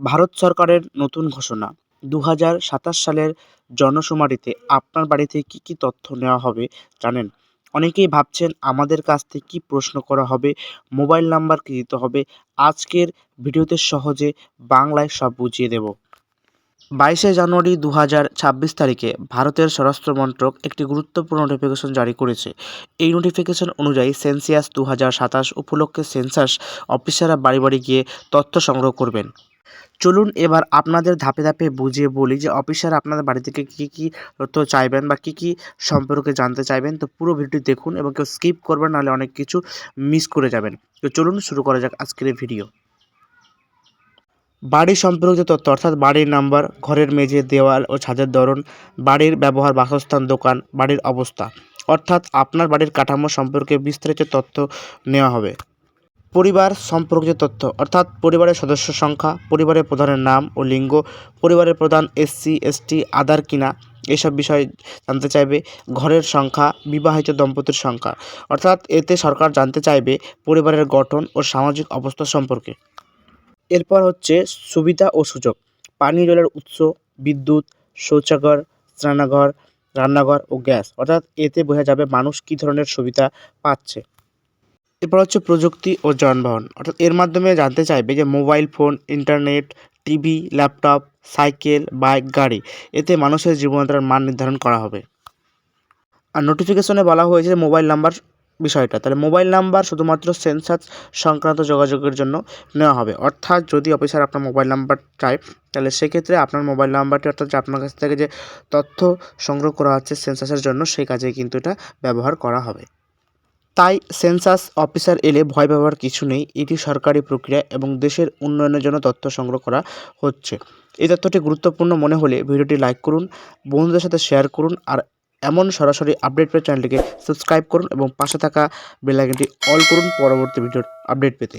ভারত সরকারের নতুন ঘোষণা। দু হাজার সাতাশ সালের জনশুমারিতে আপনার বাড়িতে কী কী তথ্য নেওয়া হবে জানেন? অনেকেই ভাবছেন আমাদের কাছ থেকে কী প্রশ্ন করা হবে, মোবাইল নাম্বার কী দিতে হবে। আজকের ভিডিওতে সহজে বাংলায় সব বুঝিয়ে দেব। বাইশে জানুয়ারি দু হাজার ছাব্বিশ তারিখে ভারতের স্বরাষ্ট্র মন্ত্রক একটি গুরুত্বপূর্ণ নোটিফিকেশন জারি করেছে। এই নোটিফিকেশন অনুযায়ী সেন্সিয়াস দু হাজার সাতাশ উপলক্ষে সেন্সাস অফিসাররা বাড়ি বাড়ি গিয়ে তথ্য সংগ্রহ করবেন। চলুন এবার আপনাদের ধাপে ধাপে বুঝিয়ে বলি যে অফিসার আপনাদের বাড়ি থেকে কী কী তথ্য চাইবেন বা কী কী সম্পর্কে জানতে চাইবেন। তো পুরো ভিডিওটি দেখুন এবং কেউ স্কিপ করবেন, নাহলে অনেক কিছু মিস করে যাবেন। তো চলুন শুরু করা যাক আজকের ভিডিও বাড়ি সম্পর্কিত তথ্য, অর্থাৎ বাড়ির নাম্বার ঘরের মেঝে, দেওয়াল ও ছাদের ধরন, বাড়ির ব্যবহার, বাসস্থান, দোকান, বাড়ির অবস্থা। অর্থাৎ আপনার বাড়ির কাঠামো সম্পর্কে বিস্তারিত তথ্য নেওয়া হবে। পরিবার সম্পর্কিত তথ্য, অর্থাৎ পরিবারের সদস্য সংখ্যা, পরিবারের প্রধানের নাম ও লিঙ্গ, পরিবারের প্রধান এসসি এসটি আধার কিনা এসব বিষয় জানতে চাইবে, ঘরের সংখ্যা, বিবাহিত দম্পতির সংখ্যা। অর্থাৎ এতে সরকার জানতে চাইবে পরিবারের গঠন ও সামাজিক অবস্থা সম্পর্কে। এরপর হচ্ছে সুবিধা ও সুযোগ। পানীয় জলের উৎস, বিদ্যুৎ, শৌচাগার, স্নানাগার, রান্নাঘর ও গ্যাস। অর্থাৎ এতে বোঝা যাবে মানুষ কী ধরনের সুবিধা পাচ্ছে। এরপর হচ্ছে প্রযুক্তি ও যানবাহন। অর্থাৎ এর মাধ্যমে জানতে চাইবে যে mobile phone, internet, TV, laptop, cycle, bike, গাড়ি, এতে মানুষের জীবনযাত্রার মান নির্ধারণ করা হবে। আর নোটিফিকেশনে বলা হয়েছে যে মোবাইল নাম্বার বিষয়টা। তাহলে মোবাইল নাম্বার শুধুমাত্র সেন্সাস সংক্রান্ত যোগাযোগের জন্য নেওয়া হবে। অর্থাৎ যদি অফিসার আপনার মোবাইল নাম্বার চায়, তাহলে সেক্ষেত্রে আপনার মোবাইল নাম্বারটি অর্থাৎ আপনার কাছ থেকে যে তথ্য সংগ্রহ করা হচ্ছে সেন্সাসের জন্য, সেই কাজে কিন্তু এটা ব্যবহার করা হবে। তাই সেন্সাস অফিসার এলে ভয় পাওয়ার কিছু নেই। এটি সরকারি প্রক্রিয়া এবং দেশের উন্নয়নের জন্য তথ্য সংগ্রহ করা হচ্ছে। এই তথ্যটি গুরুত্বপূর্ণ মনে হলে ভিডিওটি লাইক করুন, বন্ধুদের সাথে শেয়ার করুন আর এমন সরাসরি আপডেট পেয়ে চ্যানেলটিকে সাবস্ক্রাইব করুন এবং পাশে থাকা বেলাইকনটি অল করুন পরবর্তী ভিডিওর আপডেট পেতে।